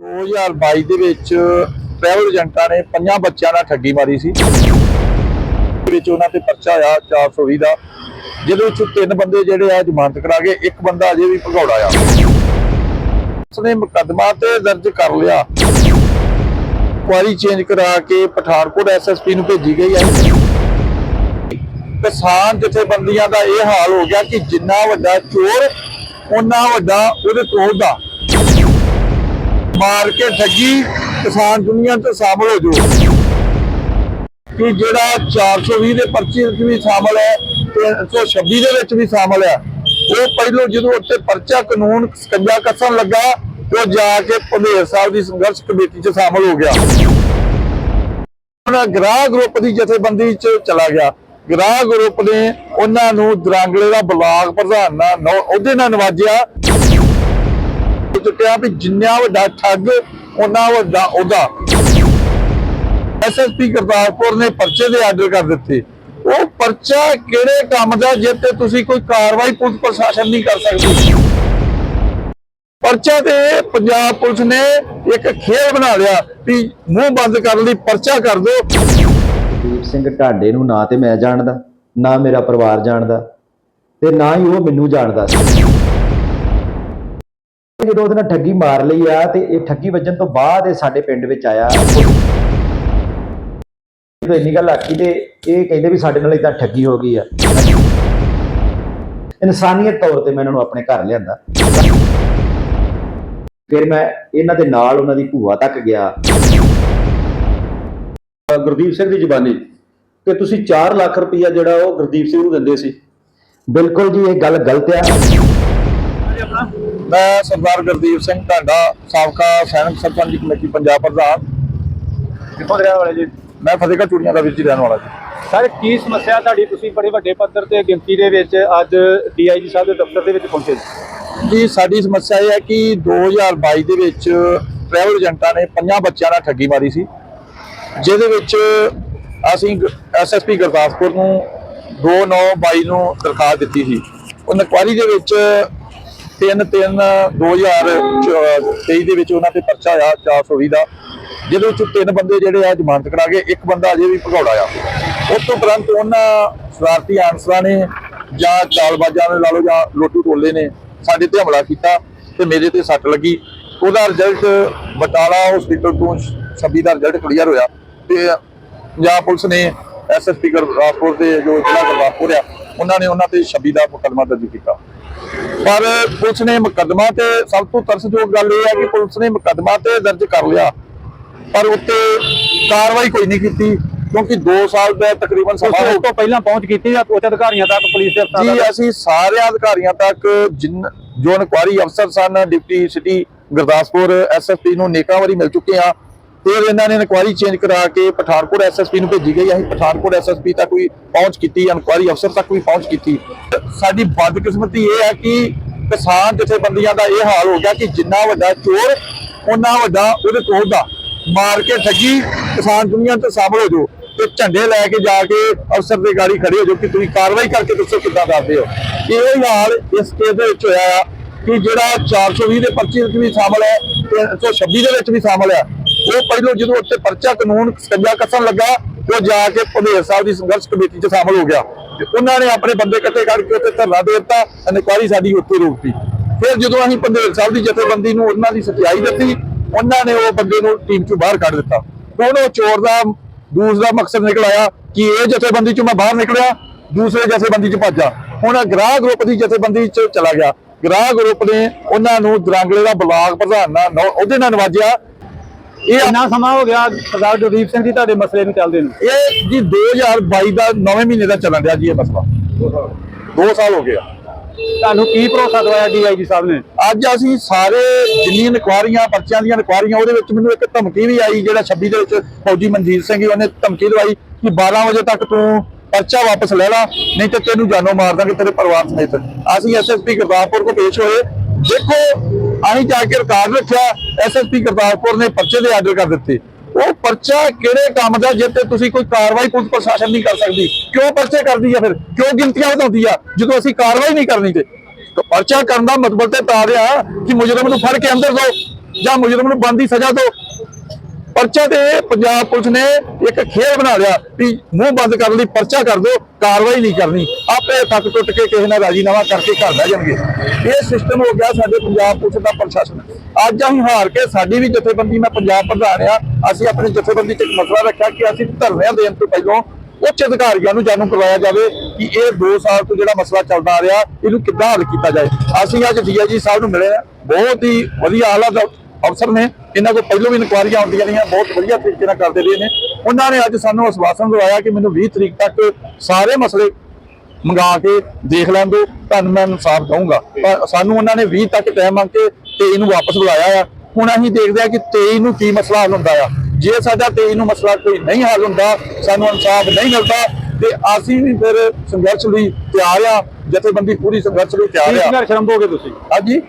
2022 ਦੇ ਵਿੱਚ ਟਰੈਵਲ ਏਜੰਟਾਂ ਨੇ ਪੰਜਾਂ ਬੱਚਿਆਂ ਨਾਲ ਠੱਗੀ ਮਾਰੀ ਸੀ। ਵਿੱਚ ਉਹਨਾਂ ਤੇ ਪਰਚਾ ਆਇਆ 420 ਦਾ, ਜਿਹਦੇ ਵਿੱਚ ਤਿੰਨ ਬੰਦੇ ਜਿਹੜੇ ਆ ਜ਼ਮਾਨਤ ਕਰਾ ਕੇ, ਇੱਕ ਬੰਦਾ ਅਜੇ ਵੀ ਭਗੌੜਾ ਆ। ਉਸਨੇ ਮੁਕੱਦਮਾ ਤੇ ਦਰਜ ਕਰ ਲਿਆ। ਕੁਆਰੀ ਚੇਂਜ ਕਰਾ ਕੇ ਪਠਾਨਕੋਟ ਐਸਐਸਪੀ ਨੂੰ ਭੇਜੀ ਗਈ ਹੈ। ਕਿਸਾਨ ਜਥੇਬੰਦੀਆਂ ਦਾ ਇਹ ਹਾਲ ਹੋ ਗਿਆ ਕਿ ਜਿੰਨਾ ਵੱਡਾ ਚੋਰ ਉਹਨਾਂ ਵੱਡਾ ਉਹਦੇ ਕੋਲ ਦਾ। ਮਾਰ ਕੇ ਠੱਗੀ, ਕਿਸਾਨ ਦੁਨੀਆ ਤੇ ਸ਼ਾਮਲ ਹੋ ਜਾਓ। ਕਿ ਜਿਹੜਾ 420 ਦੇ ਪਰਚੇ ਵਿੱਚ ਵੀ ਸ਼ਾਮਲ ਹੈ 326 ਦੇ ਵਿੱਚ ਵੀ ਸ਼ਾਮਲ ਹੈ, ਉਹ ਪਹਿਲੋਂ ਜਦੋਂ ਉੱਤੇ ਪਰਚਾ ਕਾਨੂੰਨ ਸਕੰਜਾ ਕੱਸਣ ਲੱਗਾ, ਉਹ ਜਾ ਕੇ ਭੰਡੇਰ ਸਾਹਿਬ ਦੀ ਸੰਘਰਸ਼ ਕਮੇਟੀ 'ਚ ਸ਼ਾਮਲ ਹੋ ਗਿਆ। ਉਹਨਾਂ ਗ੍ਰਾਹ ਗਰੁੱਪ ਦੀ ਜਥੇਬੰਦੀ 'ਚ ਚਲਾ ਗਿਆ। ਗ੍ਰਾਹ ਗਰੁੱਪ ਨੇ ਉਹਨਾਂ ਨੂੰ ਦਰਾਂਗਲੇ ਦਾ ਬਲਾਕ ਪ੍ਰਧਾਨ ਨਾਲ ਉਹਦੇ ਨਾਲ ਨਵਾਜਿਆ। ਚੁੱਕਿਆ ਵੀ ਜਿੰਨਾ ਵੱਡਾ ਠੱਗ ਉਹਨਾਂ ਵੱਡਾ ਉਹਦਾ। ਐਸਐਸਪੀ ਗੁਰਦਾਸਪੁਰ ਨੇ ਪਰਚੇ ਦੇ ਆਰਡਰ ਕਰ ਦਿੱਤੇ। ਉਹ ਪਰਚਾ ਕਿਹੜੇ ਕੰਮ ਦਾ ਜੇ ਤੇ ਤੁਸੀਂ ਕੋਈ ਕਾਰਵਾਈ ਪੁਲਿਸ ਪ੍ਰਸ਼ਾਸਨ ਨਹੀਂ ਕਰ ਸਕਦੀ? ਪਰਚਾ ਤੇ ਪੰਜਾਬ ਪੁਲਿਸ ਨੇ ਇੱਕ ਖੇਲ ਬਣਾ ਲਿਆ ਵੀ ਮੂੰਹ ਬੰਦ ਕਰਨ ਲਈ ਪਰਚਾ ਕਰ ਦਿਓ। ਦੀਪ ਸਿੰਘ ਢਾਡੇ ਨੂੰ ਨਾ ਤੇ ਮੈਂ ਜਾਣਦਾ, ਨਾ ਮੇਰਾ ਪਰਿਵਾਰ ਜਾਣਦਾ ਤੇ ਨਾ ਹੀ ਉਹ ਮੈਨੂੰ ਜਾਣਦਾ। ਸੀ ਜਦੋਂ ਉਹਦੇ ਨਾਲ ਠੱਗੀ ਮਾਰ ਲਈ ਆ ਤੇ ਇਹ ਠੱਗੀ ਵੱਜਣ ਤੋਂ ਬਾਅਦ ਇਹ ਸਾਡੇ ਪਿੰਡ ਵਿੱਚ ਆਇਆ। ਜਦੋਂ ਇੰਨੀ ਗੱਲ ਆਖੀ ਤੇ ਇਹ ਕਹਿੰਦੇ ਵੀ ਸਾਡੇ ਨਾਲ ਇਦਾਂ ਠੱਗੀ ਹੋ ਗਈ ਆ। ਇਨਸਾਨੀਅਤ ਤੌਰ ਤੇ ਮੈਂ ਇਹਨਾਂ ਨੂੰ ਆਪਣੇ ਘਰ ਲਿਆਂਦਾ। ਫਿਰ ਮੈਂ ਇਹਨਾਂ ਦੇ ਨਾਲ ਉਹਨਾਂ ਦੀ ਭੂਆ ਤੱਕ ਗਿਆ। ਗੁਰਦੀਪ ਸਿੰਘ ਦੀ ਜ਼ਬਾਨੀ। ਕਿ ਤੁਸੀਂ 4 ਲੱਖ ਰੁਪਈਆ ਜਿਹੜਾ ਉਹ ਗੁਰਦੀਪ ਸਿੰਘ ਨੂੰ ਦਿੰਦੇ ਸੀ। ਬਿਲਕੁਲ ਜੀ ਇਹ ਗੱਲ ਗਲਤ ਆ। ਮੈਂ ਸਰਦਾਰ ਗੁਰਦੀਪ ਸਿੰਘ ਢਾਂਡਾ ਸਾਬਕਾ ਸੈਨਿਕ ਸਰਪੰਚ ਕਮੇਟੀ ਪੰਜਾਬ ਪ੍ਰਧਾਨ। ਕਿੱਥੋਂ ਦੇ ਰਹਿਣ ਵਾਲੇ ਜੀ? ਮੈਂ ਫਤਿਹਗੜ੍ਹ ਚੂੜੀਆਂ ਦਾ ਵਿੱਚ ਰਹਿਣ ਵਾਲਾ ਜੀ। ਸਰ ਕੀ ਸਮੱਸਿਆ ਤੁਹਾਡੀ? ਤੁਸੀਂ ਬੜੇ ਵੱਡੇ ਪੱਧਰ ਤੇ ਗਿਣਤੀ ਦੇ ਵਿੱਚ ਅੱਜ ਡੀਆਈਜੀ ਸਾਹਿਬ ਦੇ ਦਫ਼ਤਰ ਦੇ ਵਿੱਚ ਪਹੁੰਚੇ ਜੀ। ਜੀ ਸਾਡੀ ਸਮੱਸਿਆ ਇਹ ਹੈ ਕਿ 2022 ਦੇ ਵਿੱਚ ਟਰੈਵਲ ਏਜੰਟਾਂ ਨੇ ਪੰਜਾਂ ਬੱਚਿਆਂ ਨਾਲ ਠੱਗੀ ਮਾਰੀ ਸੀ ਜਿਹਦੇ ਵਿੱਚ ਅਸੀਂ ਐਸਐਸਪੀ ਗੁਰਦਾਸਪੁਰ ਨੂੰ 2922 ਨੂੰ ਦਰਖਾਸਤ ਦਿੱਤੀ ਸੀ। ਉਹ ਨਕਵਾਰੀ ਦੇ ਵਿੱਚ 3 3 2023 ਦੇ ਵਿੱਚ ਉਹਨਾਂ ਤੇ ਪਰਚਾ ਆਇਆ 420 ਦਾ, ਜਿਹਦੇ ਵਿੱਚ ਤਿੰਨ ਬੰਦੇ ਜਿਹੜੇ ਆ ਜ਼ਮਾਨਤ ਕਰਾ ਕੇ ਇੱਕ ਬੰਦਾ ਅਜੇ ਵੀ ਭਗੌੜਾ ਆ। ਉਸ ਤੋਂ ਉਪਰੰਤ ਉਹਨਾਂ ਸ਼ਰਾਰਤੀ ਆਨਸਰਾਂ ਨੇ ਜਾਂ ਚਾਲਬਾਜ਼ਾਂ ਨੇ ਲਾ ਲਓ ਜਾਂ ਲੋਟੂ ਟੋਲੇ ਨੇ ਸਾਡੇ ਤੇ ਹਮਲਾ ਕੀਤਾ ਤੇ ਮੇਰੇ ਤੇ ਸੱਟ ਲੱਗੀ। ਉਹਦਾ ਰਿਜ਼ਲਟ ਬਟਾਲਾ ਹਸਪੀਟਲ ਤੋਂ 26 ਦਾ ਰਿਜ਼ਲਟ ਕਲੀਅਰ ਹੋਇਆ ਤੇ ਪੰਜਾਬ ਪੁਲਿਸ ਨੇ ਐਸਐਸਪੀ ਗੁਰਦਾਸਪੁਰ ਦੇ ਜੋ ਜ਼ਿਲ੍ਹਾ ਗੁਰਦਾਸਪੁਰ ਆ, ਉਹਨਾਂ ਨੇ ਉਹਨਾਂ ਤੇ 26 ਦਾ ਮੁਕੱਦਮਾ ਦਰਜ ਕੀਤਾ। ਪਰ ਪੁਲਿਸ ਨੇ ਮੁਕੱਦਮਾ ਤੇ ਸਭ ਤੋਂ ਤਰਸਯੋਗ ਗੱਲ ਇਹ ਹੈ ਕਿ ਪੁਲਿਸ ਨੇ ਮੁਕੱਦਮਾ ਤੇ ਦਰਜ ਕਰ ਲਿਆ ਪਰ ਉੱਤੇ ਕਾਰਵਾਈ ਕੋਈ ਨਹੀਂ ਕੀਤੀ ਕਿਉਂਕਿ 2 ਸਾਲ ਦਾ ਤਕਰੀਬਨ ਸਮਾਂ ਉਸ ਤੋਂ ਪਹਿਲਾਂ ਪਹੁੰਚ ਕੀਤੀ ਜਾਂ ਉੱਚ ਅਧਿਕਾਰੀਆਂ ਤੱਕ ਪੁਲਿਸ ਦੇ ਅਫਸਰਾਂ ਜੀ ਅਸੀਂ ਸਾਰੇ ਅਧਿਕਾਰੀਆਂ ਤੱਕ ਜਿਨ ਜੋ ਇਨਕੁਆਰੀ ਅਫਸਰ ਸਨ ਡਿਪਟੀ ਸਿਟੀ ਗੁਰਦਾਸਪੁਰ ਐਸਐਸਪੀ ਨੂੰ ਨੇਕਾਂ ਵਾਰੀ ਮਿਲ ਚੁੱਕੇ ਆ ਫਿਰ ਇਹਨਾਂ ਨੇ ਇਨਕੁਆਰੀ ਚੇਂਜ ਕਰਾ ਕੇ ਪਠਾਨਕੋਟ ਐਸਐਸਪੀ ਨੂੰ ਭੇਜੀ ਗਈ। ਅਸੀਂ ਪਠਾਨਕੋਟ ਐਸਐਸਪੀ ਤੱਕ ਵੀ ਪਹੁੰਚ ਕੀਤੀ, ਇਨਕੁਆਰੀ ਅਫਸਰ ਤੱਕ ਵੀ ਪਹੁੰਚ ਕੀਤੀ। ਸਾਡੀ ਬਦਕਿਸਮਤੀ ਇਹ ਹੈ ਕਿ ਕਿਸਾਨ ਜਥੇਬੰਦੀਆਂ ਦਾ ਇਹ ਹਾਲ ਹੋ ਗਿਆ ਕਿ ਜਿੰਨਾ ਵੱਡਾ ਚੋਰ ਉਹਨਾਂ ਵੱਡਾ ਉਹਦੇ ਤੋੜ ਦਾ। ਮਾਰ ਕੇ ਠੱਗੀ, ਕਿਸਾਨ ਦੁਨੀਆ ਤੇ ਸ਼ਾਮਲ ਹੋ ਜਾਓ ਤੇ ਝੰਡੇ ਲੈ ਕੇ ਜਾ ਕੇ ਅਫਸਰ ਦੇ ਗਾੜੀ ਖੜੇ ਹੋ ਜਾਓ ਕਿ ਤੁਸੀਂ ਕਾਰਵਾਈ ਕਰਕੇ ਦੱਸੋ ਕਿੱਦਾਂ ਕਰਦੇ ਹੋ। ਇਹ ਹਾਲ ਇਸ ਕੇਸ ਦੇ ਵਿੱਚ ਹੋਇਆ ਆ ਕਿ ਜਿਹੜਾ 420 ਦੇ ਪਰਚੇ ਵਿੱਚ ਵੀ ਸ਼ਾਮਲ ਹੈ 326 ਦੇ ਵਿੱਚ ਵੀ ਸ਼ਾਮਲ ਹੈ। ਉਹ ਪਹਿਲੋਂ ਜਦੋਂ ਉੱਥੇ ਪਰਚਾ ਕਾਨੂੰਨ ਸਕੰਜਾ ਕੱਸਣ ਲੱਗਾ, ਉਹ ਜਾ ਕੇ ਭੰਡੇਰ ਸਾਹਿਬ ਦੀ ਸੰਘਰਸ਼ ਕਮੇਟੀ 'ਚ ਸ਼ਾਮਲ ਹੋ ਗਿਆ। ਤੇ ਉਹਨਾਂ ਨੇ ਆਪਣੇ ਬੰਦੇ ਇਕੱਠੇ ਕਰਕੇ ਉੱਤੇ ਧਰਨਾ ਦੇ ਦਿੱਤਾ, ਇਨਕੁਆਰੀ ਸਾਡੀ ਉੱਥੇ ਰੋਕਤੀ। ਫਿਰ ਜਦੋਂ ਅਸੀਂ ਭੰਡੇਰ ਸਾਹਿਬ ਦੀ ਜਥੇਬੰਦੀ ਨੂੰ ਉਹਨਾਂ ਦੀ ਸਚਾਈ ਦਿੱਤੀ, ਉਹਨਾਂ ਨੇ ਉਹ ਬੰਦੇ ਨੂੰ ਟੀਮ 'ਚੋਂ ਬਾਹਰ ਕੱਢ ਦਿੱਤਾ। ਹੁਣ ਉਹ ਚੋਰ ਦਾ ਦੂਸਰਾ ਮਕਸਦ ਨਿਕਲ ਆਇਆ ਕਿ ਇਹ ਜਥੇਬੰਦੀ 'ਚੋਂ ਮੈਂ ਬਾਹਰ ਨਿਕਲਿਆ, ਦੂਸਰੇ ਜਥੇਬੰਦੀ 'ਚ ਭੱਜਾ ਹੁਣ ਗ੍ਰਾਹ ਗਰੁੱਪ ਦੀ ਜਥੇਬੰਦੀ 'ਚ ਚਲਾ ਗਿਆ। ਗ੍ਰਾਹ ਗਰੁੱਪ ਨੇ ਉਹਨਾਂ ਨੂੰ ਦਰਾਂਗਲੇ ਦਾ ਬਲਾਕ ਪ੍ਰਧਾਨ ਨਾਲ ਉਹਦੇ ਨਾਲ ਨਵਾਜਿਆ। ਇਹ ਕਿੰਨਾ ਸਮਾਂ ਹੋ ਗਿਆ ਸਰਦਾਰ ਗੁਰਦੀਪ ਸਿੰਘ ਜੀ ਤੁਹਾਡੇ ਮਸਲੇ ਨੂੰ ਚੱਲਦੇ ਨੂੰ? ਇਹ ਜੀ 2022 ਦਾ 9ਵੇਂ ਮਹੀਨੇ ਦਾ ਚੱਲਣ ਰਿਹਾ ਜੀ ਇਹ ਮਸਲਾ। 2 ਸਾਲ ਹੋ ਗਏ ਆ ਤੁਹਾਨੂੰ ਕੀ ਭਰੋਸਾ ਦਵਾਇਆ ਡੀਆਈਜੀ ਸਾਹਿਬ ਨੇ? ਅੱਜ ਅਸੀਂ ਸਾਰੇ ਜਿੰਨੀਆਂ ਇਨਕੁਆਰੀਆਂ ਪਰਚਿਆਂ ਦੀਆਂ ਇਨਕੁਆਰੀਆਂ ਉਹਦੇ ਵਿੱਚ ਮੈਨੂੰ ਇੱਕ ਧਮਕੀ ਵੀ ਆਈ ਜਿਹੜਾ 26 ਦੇ ਵਿੱਚ ਫੌਜੀ ਮਨਜੀਤ ਸਿੰਘ ਜੀ ਉਹਨੇ ਧਮਕੀ ਦਵਾਈ ਕਿ 12 ਵਜੇ ਤੱਕ ਤੂੰ ਪਰਚਾ ਵਾਪਸ ਲੈ ਲਾ ਨਹੀਂ ਤੇ ਤੈਨੂੰ ਜਾਨੋਂ ਮਾਰ ਦਾਂਗੇ ਤੇਰੇ ਪਰਿਵਾਰ ਸਮੇਤ। ਅਸੀਂ ਐਸਐਸਪੀ ਗੁਰਦਾਸਪੁਰ ਕੋ ਪੇਸ਼ ਹੋਏ। ਦੇਖੋ ਅਸੀਂ ਜਾ ਕੇ ਰਿਕਾਰਡ ਰੱਖਿਆ ਐਸਐਸਪੀ ਗੁਰਦਾਸਪੁਰ ਨੇ ਪਰਚੇ ਦੇ ਆਰਡਰ ਕਰ ਦਿੱਤੇ। ਉਹ ਪਰਚਾ ਕਿਹੜੇ ਕੰਮ ਦਾ ਜੇ ਤੁਸੀਂ ਕੋਈ ਕਾਰਵਾਈ ਪੁਲਿਸ ਪ੍ਰਸ਼ਾਸਨ ਨਹੀਂ ਕਰ ਸਕਦੀ? ਕਿਉਂ ਪਰਚੇ ਕਰਦੀ ਆ ਫਿਰ? ਕਿਉਂ ਗਿਣਤੀਆਂ ਵਧਾਉਂਦੀ ਆ? ਜਦੋਂ ਅਸੀਂ ਕਾਰਵਾਈ ਨਹੀਂ ਕਰਨੀ ਤੇ। ਪਰਚਾ ਕਰਨ ਦਾ ਮਤਲਬ ਤੇ ਤਾਂ ਰਿਹਾ ਕਿ ਮੁਜਰਮ ਨੂੰ ਫੜ ਕੇ ਅੰਦਰ ਦੋ ਜਾਂ ਮੁਜਰਮ ਨੂੰ ਬੰਦੀ ਸਜ਼ਾ ਦਿਓ ਪਰਚਾ ਤੇ ਪੰਜਾਬ ਪੁਲਿਸ ਨੇ ਇੱਕ ਖੇਡ ਬਣਾ ਲਿਆ ਵੀ ਮੂੰਹ ਬੰਦ ਕਰਨ ਲਈ ਪਰਚਾ ਕਰ ਦਿਓ, ਕਾਰਵਾਈ ਨਹੀਂ ਕਰਨੀ। ਆਪੇ ਥੱਕ ਟੁੱਟ ਕੇ ਕਿਸੇ ਨਾਲ ਰਾਜੀਨਾਮਾ ਕਰਕੇ ਘਰ ਬਹਿ ਜਾਣਗੇ। ਇਹ ਸਿਸਟਮ ਹੋ ਗਿਆ ਸਾਡੇ ਪੰਜਾਬ ਪੁਲਿਸ ਦਾ ਪ੍ਰਸ਼ਾਸਨ। ਅੱਜ ਅਸੀਂ ਹਾਰ ਕੇ ਸਾਡੀ ਵੀ ਜਥੇਬੰਦੀ, ਮੈਂ ਪੰਜਾਬ ਪ੍ਰਧਾਨ ਆ, ਅਸੀਂ ਆਪਣੀ ਜਥੇਬੰਦੀ 'ਚ ਇੱਕ ਮਸਲਾ ਰੱਖਿਆ ਕਿ ਅਸੀਂ ਧਰਨਿਆਂ ਦੇਣ ਤੋਂ ਪਹਿਲਾਂ ਉੱਚ ਅਧਿਕਾਰੀਆਂ ਨੂੰ ਜਾਣੂ ਕਰਵਾਇਆ ਜਾਵੇ ਕਿ ਇਹ 2 ਸਾਲ ਤੋਂ ਜਿਹੜਾ ਮਸਲਾ ਚੱਲਦਾ ਆ ਰਿਹਾ, ਇਹਨੂੰ ਕਿੱਦਾਂ ਹੱਲ ਕੀਤਾ ਜਾਏ। ਅਸੀਂ ਅੱਜ ਡੀਆਈਜੀ ਸਾਹਿਬ ਨੂੰ ਮਿਲੇ ਆ, ਬਹੁਤ ਹੀ ਵਧੀਆ ਹਾਲਾਤ ਅਫਸਰ ਨੇ ਇਹਨਾਂ ਕੋਲ ਪਹਿਲਾਂ ਵੀ ਇਨਕੁਆਰੀਆਂ ਆਉਂਦੀਆਂ ਰਹੀਆਂ ਬਹੁਤ ਵਧੀਆ ਤਰੀਕੇ ਨਾਲ ਕਰਦੇ ਰਹੇ ਨੇ। ਉਹਨਾਂ ਨੇ ਅੱਜ ਸਾਨੂੰ ਆਸਵਾਸਨ ਦਵਾਇਆ ਕਿ ਮੈਨੂੰ 20 ਤਰੀਕ ਤੱਕ ਸਾਰੇ ਮਸਲੇ ਮੰਗਾ ਕੇ ਦੇਖ ਲੈਣ ਦਿਓ ਤੁਹਾਨੂੰ ਮੈਂ ਇਨਸਾਫ ਦਊਂਗਾ। ਪਰ ਸਾਨੂੰ ਉਹਨਾਂ ਨੇ 20 ਤੱਕ ਟਾਈਮ ਮੰਗ ਕੇ 23 ਨੂੰ ਵਾਪਸ ਬੁਲਾਇਆ ਆ। ਹੁਣ ਅਸੀਂ ਦੇਖਦੇ ਆ ਕਿ 23 ਨੂੰ ਕੀ ਮਸਲਾ ਹੱਲ ਹੁੰਦਾ ਆ। ਜੇ ਸਾਡਾ 23 ਨੂੰ ਮਸਲਾ ਕੋਈ ਨਹੀਂ ਹੱਲ ਹੁੰਦਾ ਸਾਨੂੰ ਇਨਸਾਫ ਨਹੀਂ ਮਿਲਦਾ ਤੇ ਅਸੀਂ ਵੀ ਫਿਰ ਸੰਘਰਸ਼ ਲਈ ਤਿਆਰ ਆ ਜਥੇਬੰਦੀ ਪੂਰੀ ਸੰਘਰਸ਼ ਲਈ ਕੀ ਤਿਆਰ ਆ। ਸੰਘਰਸ਼ ਆਰੰਭੋਗੇ ਤੁਸੀਂ? ਹਾਂਜੀ?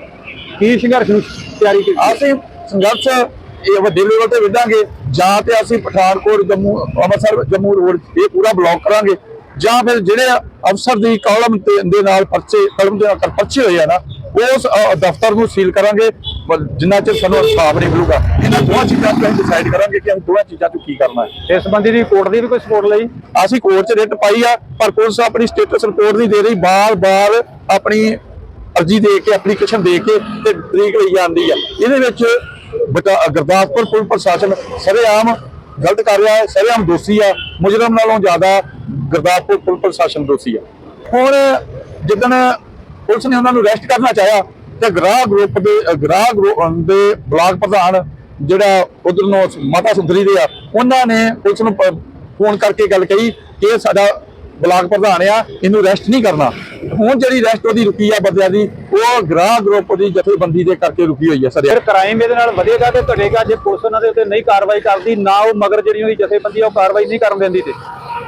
ਕੀ ਸੰਘਰਸ਼ ਨੂੰ ਤਿਆਰੀ ਕੀਤੀ? ਅਸੀਂ ਸੰਘਰਸ਼ ਇਹ ਵੱਡੇ ਲੈਵਲ ਤੇ ਵਿਧਾਂਗੇ ਜਾਂ ਤੇ ਅਸੀਂ ਪਠਾਨਕੋਟ ਜੰਮੂ ਅੰਮ੍ਰਿਤਸਰ ਜੰਮੂ ਰੋਡ ਇਹ ਪੂਰਾ ਬਲੌਕ ਕਰਾਂਗੇ ਜਾਂ ਫਿਰ ਜਿਹੜੇ ਅਫਸਰ ਦੀ ਕਾਲਮ ਦੇ ਨਾਲ ਪਰਚੇ ਕਲਮ ਦੇ ਨਾਲ ਪਰਚੇ ਹੋਏ ਆ ਨਾ ਉਸ ਦਫ਼ਤਰ ਨੂੰ ਸੀਲ ਕਰਾਂਗੇ ਜਿੰਨਾ ਚਿਰ ਸਾਨੂੰ ਇਨਸਾਫ ਨਹੀਂ ਮਿਲੂਗਾ ਇਹਨਾਂ ਦੋਹਾਂ ਚੀਜ਼ਾਂ ਤੋਂ ਅਸੀਂ ਡਿਸਾਈਡ ਕਰਾਂਗੇ ਕਿ ਅਸੀਂ ਦੋਹਾਂ ਚੀਜ਼ਾਂ ਤੋਂ ਕੀ ਕਰਨਾ ਹੈ। ਇਸ ਸੰਬੰਧੀ ਦੀ ਕੋਰਟ ਦੀ ਵੀ ਕੋਈ ਸਪੋਰਟ ਲਈ? ਅਸੀਂ ਕੋਰਟ 'ਚ ਰਿਟ ਪਾਈ ਆ ਪਰ ਪੁਲਿਸ ਆਪਣੀ ਸਟੇਟਸ ਰਿਪੋਰਟ ਨਹੀਂ ਦੇ ਰਹੀ ਬਾਰ-ਬਾਰ ਆਪਣੀ ਅਰਜੀ ਦੇ ਕੇ ਐਪਲੀਕੇਸ਼ਨ ਦੇ ਕੇ ਤੇ ਤਰੀਕ ਲਈ ਜਾਂਦੀ ਆ। ਇਹਦੇ ਵਿੱਚ ਬਟਾ- ਗੁਰਦਾਸਪੁਰ ਪੁਲਿਸ ਪ੍ਰਸ਼ਾਸਨ ਸਰੇਆਮ ਗਲਤ ਕਰ ਰਿਹਾ ਹੈ, ਸਰੇਆਮ ਦੋਸ਼ੀ ਆ। ਮੁਜਰਮ ਨਾਲੋਂ ਜ਼ਿਆਦਾ ਗੁਰਦਾਸਪੁਰ ਪੁਲਿਸ ਪ੍ਰਸ਼ਾਸਨ ਦੋਸ਼ੀ ਆ। ਹੁਣ ਜਿੱਦਣ ਪੁਲਿਸ ਨੇ ਉਹਨਾਂ ਨੂੰ ਅਰੈਸਟ ਕਰਨਾ ਚਾਹਿਆ, ਤੇ ਗ੍ਰਾਹ ਗਰੁੱਪ ਦੇ, ਗ੍ਰਾਹ ਗਰੁੱਪ ਦੇ ਬਲਾਕ ਪ੍ਰਧਾਨ ਜਿਹੜਾ ਉਧਰ ਨੂੰ ਮਾਤਾ ਸੁੰਦਰੀ ਦੇ ਆ, ਉਹਨਾਂ ਨੇ ਪੁਲਿਸ ਨੂੰ ਫੋਨ ਕਰਕੇ ਗੱਲ ਕਹੀ ਕਿ ਸਾਡਾ ਬਲਾਕ ਪ੍ਰਧਾਨ ਆ ਇਹਨੂੰ ਅਰੈਸਟ ਨਹੀਂ ਕਰਨਾ। ਹੁਣ ਜਿਹੜੀ ਅਰੈਸਟ ਉਹਦੀ ਰੁਕੀ ਆ ਬੰਦਿਆਂ ਦੀ ਉਹ ਗ੍ਰਾਹ ਗਰੁੱਪ ਦੀ ਜਥੇਬੰਦੀ ਦੇ ਕਰਕੇ ਰੁਕੀ ਹੋਈ ਆ ਸਰ ਫਿਰ ਕ੍ਰਾਈਮ ਇਹਦੇ ਨਾਲ ਵਧੇਗਾ ਤੇ ਘਟੇਗਾ ਜੇ ਪੁਲਿਸ ਉਹਨਾਂ ਦੇ ਉੱਤੇ ਨਹੀਂ ਕਾਰਵਾਈ ਕਰਦੀ ਨਾ ਉਹ ਮਗਰ ਜਿਹੜੀ ਉਹਦੀ ਜਥੇਬੰਦੀ ਉਹ ਕਾਰਵਾਈ ਨਹੀਂ ਕਰਨ ਦਿੰਦੀ ਤੇ।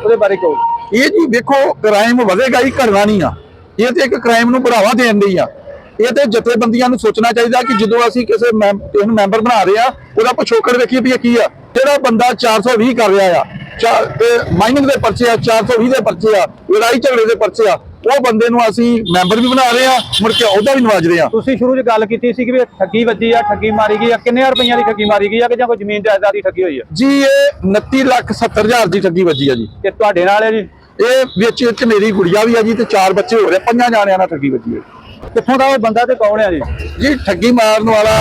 ਉਹਦੇ ਬਾਰੇ ਕਹੋ। ਇਹ ਜੀ ਵੇਖੋ ਕ੍ਰਾਈਮ ਵਧੇਗਾ ਹੀ ਘਟਣਾ ਨਹੀਂ ਆ। ਇਹ ਤੇ ਇੱਕ ਕ੍ਰਾਈਮ ਨੂੰ ਬੜਾਵਾ ਦੇਣ ਦੀ ਆ। ਇਹ ਤੇ ਜਥੇਬੰਦੀਆਂ ਨੂੰ ਸੋਚਣਾ ਚਾਹੀਦਾ ਕਿ ਜਦੋਂ ਅਸੀਂ ਕਿਸੇ ਮੈਂਬਰ ਬਣਾ ਰਹੇ ਆ ਉਹਦਾ ਪਿਛੋਕੜ ਵੇਖੀਏ ਵੀ ਇਹ ਕੀ ਆ। ਜਿਹੜਾ ਬੰਦਾ 420 ਕਰ ਰਿਹਾ ਆ। ਮਾਈਨਿੰਗ ਦੇ ਪਰਚੇ ਆ 420 ਦੇ ਪਰਚੇ ਆ ਲੜਾਈ ਝਗੜੇ ਦੇ ਪਰਚੇ ਆ ਉਹ ਬੰਦੇ ਨੂੰ ਅਸੀਂ ਮੈਂਬਰ ਵੀ ਬਣਾ ਰਹੇ ਆ ਮੁੜ ਕੇ ਉਹਦਾ ਵੀ ਨਵਾਜ ਰਹੇ ਆ। ਤੁਸੀਂ ਸ਼ੁਰੂ 'ਚ ਗੱਲ ਕੀਤੀ ਸੀ ਕਿ ਵੀ ਠੱਗੀ ਵੱਜੀ ਆ ਠੱਗੀ ਮਾਰੀ ਗਈ ਆ ਕਿੰਨੇ ਰੁਪਈਆਂ ਦੀ ਠੱਗੀ ਮਾਰੀ ਗਈ ਆ ਕਿ ਜਾਂ ਕੋਈ ਜ਼ਮੀਨ ਜਾਇਦਾਦ ਦੀ ਠੱਗੀ ਹੋਈ ਆ? ਜੀ ਇਹ 29 ਲੱਖ 70 ਹਜ਼ਾਰ ਦੀ ਠੱਗੀ ਵੱਜੀ ਆ ਜੀ। ਤੇ ਤੁਹਾਡੇ ਨਾਲ ਹੈ ਜੀ? ਇਹ ਵਿੱਚ ਵਿੱਚ ਮੇਰੀ ਗੁੜੀਆ ਵੀ ਆ ਜੀ ਤੇ ਚਾਰ ਬੱਚੇ ਹੋ ਰਹੇ ਪੰਜਾਂ ਜਾਣਿਆਂ ਨਾਲ ਠੱਗੀ ਵੱਜੀ ਹੈ ਕਿੱਥੋਂ ਦਾ ਉਹ ਬੰਦਾ ਤੇ ਕੌਣ ਆ ਜੀ? ਜੀ ਠੱਗੀ ਮਾਰਨ ਵਾਲਾ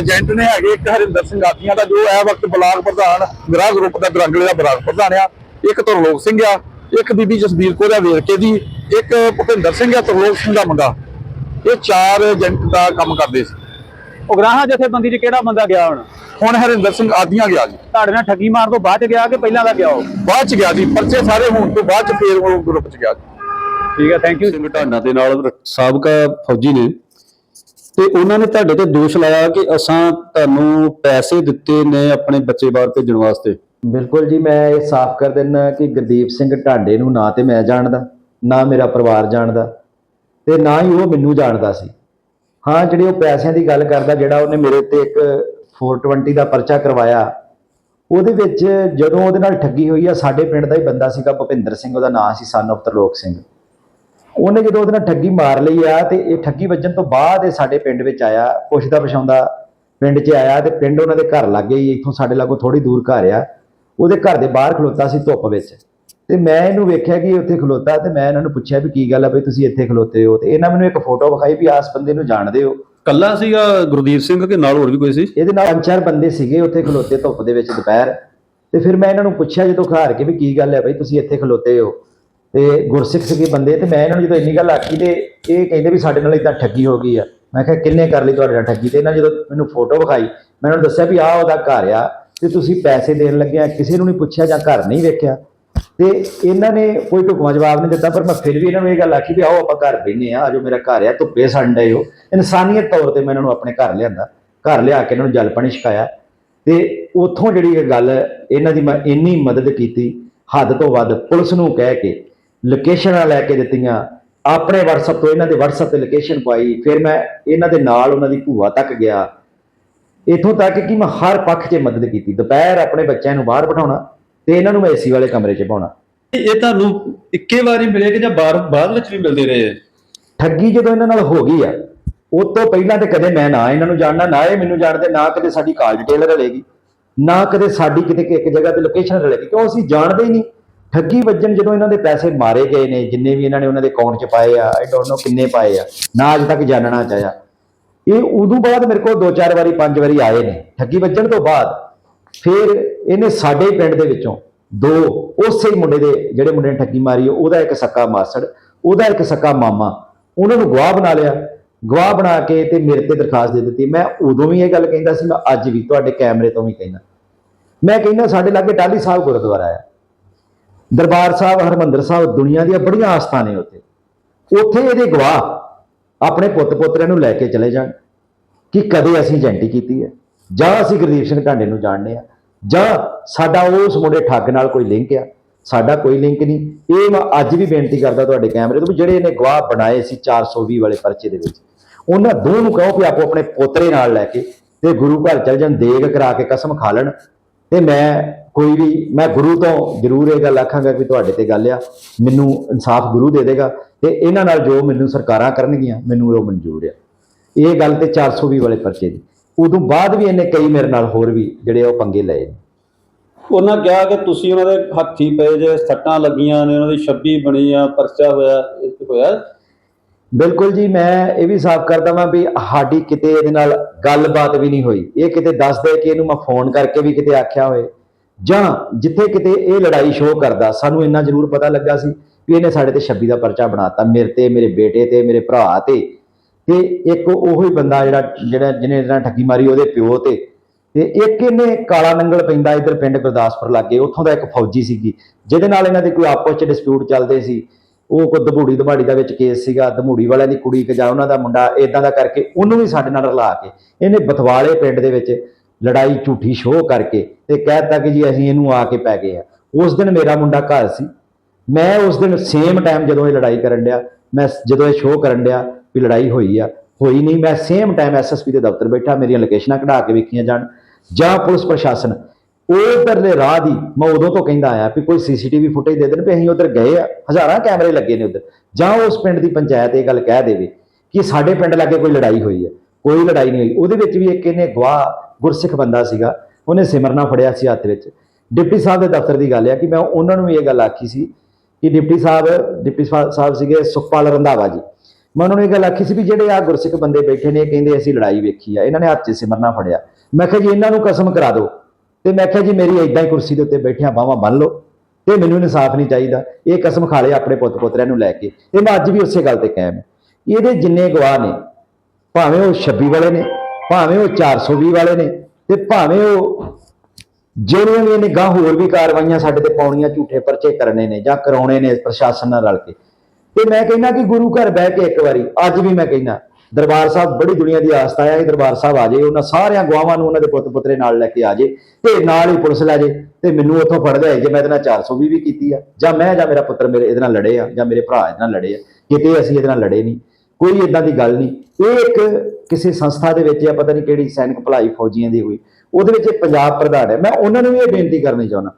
ਏਜੰਟ ਨੇ ਹੈਗੇ ਇੱਕ ਹਰਿੰਦਰ ਸਿੰਘ ਆਦੀਆਂ ਦਾ ਜੋ ਇਹ ਵਕਤ ਬਲਾਕ ਪ੍ਰਧਾਨ ਗ੍ਰਾਹ ਗਰੁੱਪ ਦਾ ਦਰੰਗਲੇ ਦਾ ਬਲਾਕ ਪ੍ਰਧਾਨ ਆ ਇੱਕ ਤਰਲੋਕ ਸਿੰਘ ਆ ਇੱਕ ਬੀਬੀ ਜਸਬੀਰ ਕੌਰ ਆ ਵੇਰਕੇ ਦੀ ਇੱਕ ਭੁਪਿੰਦਰ ਸਿੰਘ ਆ ਤਰਲੋਕ ਸਿੰਘ ਦਾ ਮੁੰਡਾ। ਇਹ ਚਾਰ ਏਜੰਟ ਦਾ ਕੰਮ ਕਰਦੇ ਸੀ। ਉਹ ਗ੍ਰਾਹਾਂ ਜਥੇਬੰਦੀ 'ਚ ਕਿਹੜਾ ਬੰਦਾ ਗਿਆ ਹੁਣ? ਹੁਣ ਹਰਿੰਦਰ ਸਿੰਘ ਆਦੀਆਂ ਗਿਆ ਜੀ। ਤੁਹਾਡੇ ਨਾਲ ਠੱਗੀ ਮਾਰਨ ਤੋਂ ਬਾਅਦ 'ਚ ਗਿਆ ਕਿ ਪਹਿਲਾਂ ਦਾ ਗਿਆ ਉਹ? ਬਾਅਦ ਚ ਗਿਆ ਜੀ ਪਰਚੇ ਸਾਰੇ ਹੋਣ ਤੋਂ ਬਾਅਦ ਚ ਫੇਰ ਉਹ ਗਰੁੱਪ ਚ ਗਿਆ ਜੀ। ਠੀਕ ਹੈ ਥੈਂਕ ਯੂ ਸਿੰਘ ਢਾਨਾ ਦੇ ਨਾਲ ਸਾਬਕਾ ਫੌਜੀ ਨੇ ਤੇ ਉਹਨਾਂ ਨੇ ਤੁਹਾਡੇ ਤੇ ਦੋਸ਼ ਲਾਇਆ ਕਿ ਅਸਾਂ ਤੁਹਾਨੂੰ ਪੈਸੇ ਦਿੱਤੇ ਨੇ ਆਪਣੇ ਬੱਚੇ ਬਾਹਰ ਭੇਜਣ ਵਾਸਤੇ? ਬਿਲਕੁਲ ਜੀ, ਮੈਂ ਇਹ ਸਾਫ਼ ਕਰ ਦਿੰਦਾ ਕਿ ਗੁਰਦੀਪ ਸਿੰਘ ਢਾਡੇ ਨੂੰ ਨਾ ਤੇ ਮੈਂ ਜਾਣਦਾ, ਨਾ ਮੇਰਾ ਪਰਿਵਾਰ ਜਾਣਦਾ ਤੇ ਨਾ ਹੀ ਉਹ ਮੈਨੂੰ ਜਾਣਦਾ ਸੀ। ਹਾਂ, ਜਿਹੜੇ ਉਹ ਪੈਸਿਆਂ ਦੀ ਗੱਲ ਕਰਦਾ, ਜਿਹੜਾ ਉਹਨੇ ਮੇਰੇ ਤੇ ਇੱਕ 420 ਦਾ ਪਰਚਾ ਕਰਵਾਇਆ, ਉਹਦੇ ਵਿੱਚ ਜਦੋਂ ਉਹਦੇ ਨਾਲ ਠੱਗੀ ਹੋਈ ਆ, ਸਾਡੇ ਪਿੰਡ ਦਾ ਹੀ ਬੰਦਾ ਸੀਗਾ ਭੁਪਿੰਦਰ ਸਿੰਘ, ਉਹਦਾ ਨਾਂ ਸੀ ਸਨ of ਤਰਲੋਕ ਸਿੰਘ ਉਹਨੇ ਜਦੋਂ ਉਹਦੇ ਨਾਲ ਠੱਗੀ ਮਾਰ ਲਈ ਆ ਤੇ ਇਹ ਠੱਗੀ ਵੱਜਣ ਤੋਂ ਬਾਅਦ ਇਹ ਸਾਡੇ ਪਿੰਡ ਵਿੱਚ ਆਇਆ ਪੁੱਛਦਾ ਪਛਾਉਂਦਾ ਪਿੰਡ 'ਚ ਆਇਆ ਤੇ ਪਿੰਡ ਉਹਨਾਂ ਦੇ ਘਰ ਲੱਗੇ ਹੀ ਇੱਥੋਂ ਸਾਡੇ ਲਾਗੋਂ ਥੋੜੀ ਦੂਰ ਘਰ ਆ। ਉਹਦੇ ਘਰ ਦੇ ਬਾਹਰ ਖਲੋਤਾ ਸੀ ਧੁੱਪ ਵਿੱਚ। ਤੇ ਮੈਂ ਇਹਨੂੰ ਵੇਖਿਆ ਕਿ ਉੱਥੇ ਖਲੋਤਾ ਤੇ ਮੈਂ ਇਹਨਾਂ ਨੂੰ ਪੁੱਛਿਆ ਵੀ ਕੀ ਗੱਲ ਆ ਬਈ ਤੁਸੀਂ ਇੱਥੇ ਖਲੋਤੇ ਹੋ ਤੇ ਇਹਨਾਂ ਮੈਨੂੰ ਇੱਕ ਫੋਟੋ ਵਿਖਾਈ ਵੀ ਆਸ ਬੰਦੇ ਨੂੰ ਜਾਣਦੇ ਹੋ। ਕੱਲਾ ਸੀਗਾ ਗੁਰਦੀਪ ਸਿੰਘ ਕਿ ਨਾਲ ਹੋਰ ਵੀ ਕੋਈ ਸੀ? ਇਹਦੇ ਨਾਲ ਪੰਜ ਚਾਰ ਬੰਦੇ ਸੀਗੇ ਉੱਥੇ ਖਲੋਤੇ ਧੁੱਪ ਦੇ ਵਿੱਚ ਦੁਪਹਿਰ। ਤੇ ਫਿਰ ਮੈਂ ਇਹਨਾਂ ਨੂੰ ਪੁੱਛਿਆ ਜਦੋਂ ਖਾਰ ਕੇ ਵੀ ਕੀ ਗੱਲ ਹੈ ਬਈ ਤੁਸੀਂ ਇੱਥੇ ਖਲੋਤੇ ਹੋ। ਤੇ ਗੁਰਸਿੱਖ ਸੀਗੇ ਬੰਦੇ ਤੇ ਮੈਂ ਇਹਨਾਂ ਨੂੰ ਜਦੋਂ ਇੰਨੀ ਗੱਲ ਆਖੀ ਤੇ ਇਹ ਕਹਿੰਦੇ ਵੀ ਸਾਡੇ ਨਾਲ ਇਦਾਂ ਠੱਗੀ ਹੋ ਗਈ ਆ। ਮੈਂ ਕਿਹਾ, ਕਿੰਨੇ ਕਰ ਲਈ ਤੁਹਾਡੇ ਨਾਲ ਠੱਗੀ? ਤੇ ਇਹਨਾਂ ਜਦੋਂ ਮੈਨੂੰ ਫੋਟੋ ਵਿਖਾਈ, ਮੈਂ ਉਹਨਾਂ ਨੂੰ ਦੱਸਿਆ ਵੀ ਆਹ ਉਹਦਾ ਘਰ ਆ ਤੇ ਤੁਸੀਂ ਪੈਸੇ ਦੇਣ ਲੱਗਿਆ, ਕਿਸੇ ਨੂੰ ਨਹੀਂ ਪੁੱਛਿਆ ਜਾਂ ਘਰ ਨਹੀਂ ਵੇਖਿਆ। ਤੇ ਇਹਨਾਂ ਨੇ ਕੋਈ ਢੁਕਵਾਂ ਜਵਾਬ ਨਹੀਂ ਦਿੱਤਾ, ਪਰ ਮੈਂ ਫਿਰ ਵੀ ਇਹਨਾਂ ਨੂੰ ਇਹ ਗੱਲ ਆਖੀ ਵੀ ਆਓ ਆਪਾਂ ਘਰ ਬੈਠਨੇ ਆ ਆਜੋ ਮੇਰਾ ਘਰ ਆ, ਧੁੱਪੇ ਸੰਡੇ ਹੋ। ਇਨਸਾਨੀਅਤ ਤੌਰ ਤੇ ਮੈਂ ਇਹਨਾਂ ਨੂੰ ਆਪਣੇ ਘਰ ਲਿਆਂਦਾ, ਘਰ ਲਿਆ ਕੇ ਇਹਨਾਂ ਨੂੰ ਜਲ ਪਾਣੀ ਛਕਾਇਆ। ਤੇ ਉਥੋਂ ਜਿਹੜੀ ਇਹ ਗੱਲ ਇਹਨਾਂ ਦੀ ਮੈਂ ਇੰਨੀ ਮਦਦ ਕੀਤੀ, ਹੱਦ ਤੋਂ ਵੱਧ ਪੁਲਿਸ ਨੂੰ ਕਹਿ ਕੇ ਲੋਕੇਸ਼ਨਾਂ ਲੈ ਕੇ ਦਿੱਤੀਆਂ। ਆਪਣੇ WhatsApp ਤੋਂ ਇਹਨਾਂ ਦੇ WhatsApp ਤੇ ਲੋਕੇਸ਼ਨ ਪਾਈ। ਫਿਰ ਮੈਂ ਇਹਨਾਂ ਦੇ ਨਾਲ ਉਹਨਾਂ ਦੀ ਭੂਆ ਤੱਕ ਗਿਆ। ਇਥੋਂ ਤੱਕ ਕਿ ਮੈਂ ਹਰ ਪੱਖ 'ਚ ਮਦਦ ਕੀਤੀ। ਦੁਪਹਿਰ ਆਪਣੇ ਬੱਚਿਆਂ ਨੂੰ ਬਾਹਰ ਬਿਠਾਉਣਾ ਤੇ ਇਹਨਾਂ ਨੂੰ ਮੈਂ ਏਸੀ ਵਾਲੇ ਕਮਰੇ 'ਚ ਪਾਉਣਾ। ਇਹ ਤੁਹਾਨੂੰ ਇੱਕੇ ਵਾਰੀ ਮਿਲੇ ਕਿ ਜਾਂ ਬਾਅਦ ਬਾਅਦ ਵਿੱਚ ਵੀ ਮਿਲਦੇ ਰਹੇ ਠੱਗੀ ਜਦੋਂ ਇਹਨਾਂ ਨਾਲ ਹੋ ਗਈ ਆ ਉਹ ਤੋਂ ਪਹਿਲਾਂ ਤੇ ਕਦੇ ਮੈਂ ਨਾ ਇਹਨਾਂ ਨੂੰ ਜਾਣਨਾ ਨਾ ਇਹ ਮੈਨੂੰ ਜਾਣਦੇ ਨਾ ਕਦੇ ਸਾਡੀ ਕਾਲ ਡਿਟੇਲ ਰਲੇਗੀ ਨਾ ਕਦੇ ਸਾਡੀ ਕਿਤੇ ਇੱਕ ਜਗ੍ਹਾ ਤੇ ਲੋਕੇਸ਼ਨ ਰਲੇਗੀ। ਕਿਉਂ? ਅਸੀਂ ਜਾਣਦੇ ਹੀ ਨਹੀਂ। ਠੱਗੀ ਵੱਜਣ ਜਦੋਂ ਇਹਨਾਂ ਦੇ ਪੈਸੇ ਮਾਰੇ ਗਏ ਨੇ, ਜਿੰਨੇ ਵੀ ਇਹਨਾਂ ਨੇ ਉਹਨਾਂ ਦੇ ਅਕਾਊਂਟ 'ਚ ਪਾਏ ਆ ਆਈ ਡੋਨਟ ਨੋ ਕਿੰਨੇ ਪਾਏ ਆ, ਨਾ ਅਜੇ ਤੱਕ ਜਾਣਨਾ ਚਾਹਿਆ। ਇਹ ਉਦੋਂ ਬਾਅਦ ਮੇਰੇ ਕੋਲ ਦੋ ਚਾਰ ਵਾਰੀ, ਪੰਜ ਵਾਰੀ ਆਏ ਨੇ। ਠੱਗੀ ਵੱਜਣ ਤੋਂ ਬਾਅਦ ਫਿਰ ਇਹਨੇ ਸਾਡੇ ਪਿੰਡ ਦੇ ਵਿੱਚੋਂ ਦੋ ਉਸੇ ਮੁੰਡੇ ਦੇ, ਜਿਹੜੇ ਮੁੰਡੇ ਨੇ ਠੱਗੀ ਮਾਰੀ, ਉਹਦਾ ਇੱਕ ਸੱਕਾ ਮਾਸੜ, ਉਹਦਾ ਇੱਕ ਸੱਕਾ ਮਾਮਾ, ਉਹਨਾਂ ਨੂੰ ਗਵਾਹ ਬਣਾ ਲਿਆ। ਗਵਾਹ ਬਣਾ ਕੇ ਤੇ ਮੇਰੇ ਤੇ ਦਰਖਾਸਤ ਦੇ ਦਿੱਤੀ। ਮੈਂ ਉਦੋਂ ਵੀ ਇਹ ਗੱਲ ਕਹਿੰਦਾ ਸੀ, ਮੈਂ ਅੱਜ ਵੀ ਤੁਹਾਡੇ ਕੈਮਰੇ ਤੋਂ ਵੀ ਕਹਿੰਦਾ। ਮੈਂ ਕਹਿੰਦਾ, ਸਾਡੇ ਲਾਗੇ ਟਾਲੀ ਸਾਹਿਬ ਗੁਰਦੁਆਰਾ ਆ। ਦਰਬਾਰ ਸਾਹਿਬ, ਹਰਮੰਦਰ ਸਾਹਿਬ, ਦੁਨੀਆ ਦੀਆਂ ਬੜੀਆਂ ਆਸਥਾ ਨੇ ਉੱਥੇ। ਉੱਥੇ ਇਹਦੇ ਗਵਾਹ ਆਪਣੇ ਪੁੱਤ ਪੁੱਤਰਿਆਂ ਨੂੰ ਲੈ ਕੇ ਚਲੇ ਜਾਣ ਕਿ ਕਦੇ ਅਸੀਂ ਜੈਂਟੀ ਕੀਤੀ ਹੈ, ਜਾਂ ਅਸੀਂ ਗੁਰਦੀਪ ਸਿੰਘ ਢਾਂਡੇ ਨੂੰ ਜਾਣਦੇ ਆ ਜਾਂ ਸਾਡਾ ਉਸ ਮੁੰਡੇ ਠੱਗ ਨਾਲ ਕੋਈ ਲਿੰਕ ਆ, ਸਾਡਾ ਕੋਈ ਲਿੰਕ ਨਹੀਂ। ਇਹ ਮੈਂ ਅੱਜ ਵੀ ਬੇਨਤੀ ਕਰਦਾ ਤੁਹਾਡੇ ਕੈਮਰੇ ਤੋਂ ਵੀ ਜਿਹੜੇ ਇਹਨੇ ਗਵਾਹ ਬਣਾਏ ਸੀ 420 ਵਾਲੇ ਪਰਚੇ ਦੇ ਵਿੱਚ, ਉਹਨਾਂ ਦੋ ਨੂੰ ਕਹੋ ਕਿ ਆਪੋ ਆਪਣੇ ਪੋਤਰੇ ਨਾਲ ਲੈ ਕੇ ਤੇ ਗੁਰੂ ਘਰ ਚਲ ਜਾਣ, ਦੇਗ ਕਰਾ ਕੇ ਕਸਮ ਖਾ ਲੈਣ ਤੇ ਮੈਂ ਕੋਈ ਵੀ ਮੈਂ ਗੁਰੂ ਤੋਂ ਜ਼ਰੂਰ ਇਹ ਗੱਲ ਆਖਾਂਗਾ ਕਿ ਤੁਹਾਡੇ ਤੇ ਗੱਲ ਆ ਮੈਨੂੰ ਇਨਸਾਫ ਗੁਰੂ ਦੇ ਦੇਗਾ ਤੇ ਇਹਨਾਂ ਨਾਲ ਜੋ ਮੈਨੂੰ ਸਰਕਾਰਾਂ ਕਰਨਗੀਆਂ ਮੈਨੂੰ ਉਹ ਮਨਜ਼ੂਰ ਆ। ਇਹ ਗੱਲ ਤੇ 420 ਵਾਲੇ ਪਰਚੇ ਦੀ। ਉਦੋਂ ਬਾਅਦ ਵੀ ਇਹਨੇ ਕਈ ਮੇਰੇ ਨਾਲ ਹੋਰ ਵੀ ਜਿਹੜੇ ਉਹ ਪੰਗੇ ਲਏ ਨੇ। ਉਹਨਾਂ ਕਿਹਾ ਕਿ ਤੁਸੀਂ ਉਹਨਾਂ ਦੇ ਹੱਥੀ ਪਏ ਜੇ ਸੱਟਾਂ ਲੱਗੀਆਂ ਨੇ ਉਹਨਾਂ ਦੀ 26 ਬਣੀ ਆ ਪਰਚਾ ਹੋਇਆ ਇਹ ਹੋਇਆ। ਬਿਲਕੁਲ ਜੀ ਮੈਂ ਇਹ ਵੀ ਸਾਫ਼ ਕਰਦਾ ਵਾਂ ਵੀ ਸਾਡੀ ਕਿਤੇ ਇਹਦੇ ਨਾਲ ਗੱਲਬਾਤ ਵੀ ਨਹੀਂ ਹੋਈ। ਇਹ ਕਿਤੇ ਦੱਸ ਦੇ ਕਿ ਇਹਨੂੰ ਮੈਂ ਫੋਨ ਕਰਕੇ ਵੀ ਕਿਤੇ ਆਖਿਆ ਹੋਏ ਜਾਂ ਜਿੱਥੇ ਕਿਤੇ ਇਹ ਲੜਾਈ ਸ਼ੋਅ ਕਰਦਾ, ਸਾਨੂੰ ਇੰਨਾ ਜ਼ਰੂਰ ਪਤਾ ਲੱਗਾ ਸੀ ਵੀ ਇਹਨੇ ਸਾਡੇ ਤੇ 26 ਦਾ ਪਰਚਾ ਬਣਾਤਾ, ਮੇਰੇ ਤੇ, ਮੇਰੇ ਬੇਟੇ ਤੇ, ਮੇਰੇ ਭਰਾ ਤੇ। ਤੇ ਇੱਕ ਉਹੀ ਬੰਦਾ ਜਿਹੜਾ ਜਿਹੜਾ ਜਿਹਨੇ ਇਹਦੇ ਠੱਗੀ ਮਾਰੀ, ਉਹਦੇ ਪਿਓ ਤੇ। ਤੇ ਇੱਕ ਇਹਨੇ ਕਾਲਾ ਨੰਗਲ ਪੈਂਦਾ ਇਧਰ ਪਿੰਡ ਗੁਰਦਾਸਪੁਰ ਲਾਗੇ, ਉੱਥੋਂ ਦਾ ਇੱਕ ਫੌਜੀ ਸੀਗੀ, ਜਿਹਦੇ ਨਾਲ ਇਹਨਾਂ ਦੇ ਕੋਈ ਆਪਸ ਚ ਡਿਸਪਿਊਟ ਚੱਲਦੇ ਸੀ। ਉਹ ਕੋ ਦਬੂੜੀ ਦਮਾੜੀ ਦਾ ਵਿੱਚ ਕੇਸ ਸੀਗਾ ਦਮੂੜੀ ਵਾਲਿਆਂ ਦੀ ਕੁੜੀ ਜਾਂ ਉਹਨਾਂ ਦਾ ਮੁੰਡਾ ਇਦਾਂ ਦਾ ਕਰਕੇ ਉਹਨੂੰ ਵੀ ਸਾਡੇ ਨਾਲ ਰਲਾ ਕੇ, ਇਹਨੇ ਬਥਵਾਲੇ ਪਿੰਡ ਦੇ ਵਿੱਚ ਲੜਾਈ ਝੂਠੀ ਸ਼ੋਅ ਕਰਕੇ ਤੇ ਕਹਿਤਾ ਕਿ ਜੀ ਅਸੀਂ ਇਹਨੂੰ ਆ ਕੇ ਪੈ ਗਏ ਆ। ਉਸ ਦਿਨ ਮੇਰਾ ਮੁੰਡਾ ਘਰ ਸੀ। ਮੈਂ ਉਸ ਦਿਨ ਸੇਮ ਟਾਈਮ ਜਦੋਂ ਇਹ ਲੜਾਈ ਕਰਨ ਡਿਆ, ਮੈਂ ਜਦੋਂ ਇਹ ਸ਼ੋਅ ਕਰਨ ਡਿਆ ਵੀ ਲੜਾਈ ਹੋਈ ਆ, ਹੋਈ ਨਹੀਂ, ਮੈਂ ਸੇਮ ਟਾਈਮ ਐਸਐਸਪੀ ਦੇ ਦਫ਼ਤਰ ਬੈਠਾ, ਮੇਰੀਆਂ ਲੋਕੇਸ਼ਨਾਂ ਕਢਾ ਕੇ ਵੇਖੀਆਂ ਜਾਣ। ਜਾਂ ਪੁਲਿਸ ਪ੍ਰਸ਼ਾਸਨ ਉਧਰਲੇ ਰਾਹ ਦੀ, ਮੈਂ ਉਦੋਂ ਤੋਂ ਕਹਿੰਦਾ ਆਇਆ ਵੀ ਕੋਈ ਸੀਸੀਟੀਵੀ ਫੁਟੇਜ ਦੇ ਦੇਣ ਵੀ ਅਸੀਂ ਉਧਰ ਗਏ ਆ, ਹਜ਼ਾਰਾਂ ਕੈਮਰੇ ਲੱਗੇ ਨੇ ਉਧਰ। ਜਾਂ ਉਸ ਪਿੰਡ ਦੀ ਪੰਚਾਇਤ ਇਹ ਗੱਲ ਕਹਿ ਦੇਵੇ ਕਿ ਸਾਡੇ ਪਿੰਡ ਲਾਗੇ ਕੋਈ ਲੜਾਈ ਹੋਈ ਹੈ ਕੋਈ ਲੜਾਈ ਨਹੀਂ ਹੋਈ। ਉਹਦੇ ਵਿੱਚ ਵੀ ਇੱਕ ਇਹਨੇ ਗਵਾਹ ਗੁਰਸਿੱਖ ਬੰਦਾ ਸੀਗਾ, ਉਹਨੇ ਸਿਮਰਨਾ ਫੜਿਆ ਸੀ ਹੱਥ ਵਿੱਚ। ਡਿਪਟੀ ਸਾਹਿਬ ਦੇ ਦਫ਼ਤਰ ਦੀ ਗੱਲ ਹੈ ਕਿ ਮੈਂ ਉਹਨਾਂ ਨੂੰ ਇਹ ਗੱਲ ਆਖੀ ਸੀ ਕਿ ਡਿਪਟੀ ਸਾਹਿਬ ਡਿਪਟੀ ਸਾਹਿਬ ਸਾਹਿਬ ਸੀਗੇ ਸੁਖਪਾਲ ਰੰਧਾਵਾ ਜੀ। ਮੈਂ ਉਹਨਾਂ ਨੂੰ ਇਹ ਗੱਲ ਆਖੀ ਸੀ ਵੀ ਜਿਹੜੇ ਆ ਗੁਰਸਿੱਖ ਬੰਦੇ ਬੈਠੇ ਨੇ ਕਹਿੰਦੇ ਅਸੀਂ ਲੜਾਈ ਵੇਖੀ ਆ, ਇਹਨਾਂ ਨੇ ਹੱਥ 'ਚ ਸਿਮਰਨਾ ਫੜਿਆ। ਮੈਂ ਕਿਹਾ ਜੀ, ਇਹਨਾਂ ਨੂੰ ਕਸਮ ਕਰਾ ਦਿਓ। ਤੇ ਮੈਂ ਕਿਹਾ ਜੀ, ਮੇਰੀ ਐਦਾਂ ਹੀ ਕੁਰਸੀ ਦੇ ਉੱਤੇ ਬੈਠਿਆਂ ਬਾਹਾਂ ਬੰਨ ਲਓ। ਤੇ ਮੈਨੂੰ ਇਨਸਾਫ ਨਹੀਂ ਚਾਹੀਦਾ। ਇਹ ਕਸਮ ਖਾ ਲਿਆ ਆਪਣੇ ਪੁੱਤ ਪੁੱਤਰਿਆਂ ਨੂੰ ਲੈ ਕੇ। ਇਹ ਮੈਂ ਅੱਜ ਵੀ ਉਸੇ ਗੱਲ ਤੇ ਕਾਇਮ ਇਹਦੇ ਜਿੰਨੇ ਗਵਾਹ ਨੇ, ਭਾਵੇਂ ਉਹ 26 ਵਾਲੇ ਨੇ ਭਾਵੇਂ ਉਹ 420 ਵਾਲੇ ਨੇ ਤੇ ਭਾਵੇਂ ਉਹ ਜਿਹੜੀਆਂ ਵੀ ਇਹਨੇ ਹੋਰ ਵੀ ਕਾਰਵਾਈਆਂ ਸਾਡੇ ਤੇ ਪਾਉਣੀਆਂ ਝੂਠੇ ਪਰਚੇ ਕਰਨੇ ਨੇ ਜਾਂ ਕਰਾਉਣੇ ਨੇ ਪ੍ਰਸ਼ਾਸਨ ਨਾਲ ਰਲ ਕੇ। ਤੇ ਮੈਂ ਕਹਿੰਦਾ ਕਿ ਗੁਰੂ ਘਰ ਬਹਿ ਕੇ ਇੱਕ ਵਾਰੀ, ਅੱਜ ਵੀ ਮੈਂ ਕਹਿੰਦਾ, ਦਰਬਾਰ ਸਾਹਿਬ ਬੜੀ ਦੁਨੀਆ ਦੀ ਆਸਥਾ ਹੈ ਇਹ ਦਰਬਾਰ ਸਾਹਿਬ ਆ ਜਾਏ ਉਹਨਾਂ ਸਾਰਿਆਂ ਗਵਾਹਾਂ ਨੂੰ ਉਹਨਾਂ ਦੇ ਪੁੱਤ ਪੁੱਤਰੇ ਨਾਲ ਲੈ ਕੇ ਆ ਜਾਏ ਤੇ ਨਾਲ ਹੀ ਪੁਲਿਸ ਲੈ ਜਾਏ ਤੇ ਮੈਨੂੰ ਉੱਥੋਂ ਫੜ ਲਿਆਏ ਜੇ ਮੈਂ ਇਹਦੇ ਨਾਲ 420 ਵੀ ਕੀਤੀ ਆ, ਜਾਂ ਮੈਂ ਜਾਂ ਮੇਰਾ ਪੁੱਤਰ ਮੇਰੇ ਇਹਦੇ ਨਾਲ ਲੜੇ ਆ, ਜਾਂ ਮੇਰੇ ਭਰਾ ਇਹਦੇ ਨਾਲ ਲੜੇ ਆ, ਕਿਤੇ ਅਸੀਂ ਇਹਦੇ ਨਾਲ ਲੜੇ ਨਹੀਂ। ਕੋਈ ਇਦਾਂ ਦੀ ਗੱਲ ਨਹੀਂ। ਇਹ ਇੱਕ ਕਿਸੇ ਸੰਸਥਾ ਦੇ ਵਿੱਚ ਆ ਪਤਾ ਨਹੀਂ ਕਿਹੜੀ ਸੈਨਿਕ ਭਲਾਈ ਫੌਜੀਆਂ ਦੀ ਹੋਈ। ਉਹਦੇ ਵਿੱਚ ਇਹ ਪੰਜਾਬ ਪ੍ਰਧਾਨ ਹੈ। ਮੈਂ ਉਹਨਾਂ ਨੂੰ ਵੀ ਇਹ ਬੇਨਤੀ ਕਰਨੀ ਚਾਹੁੰਦਾ।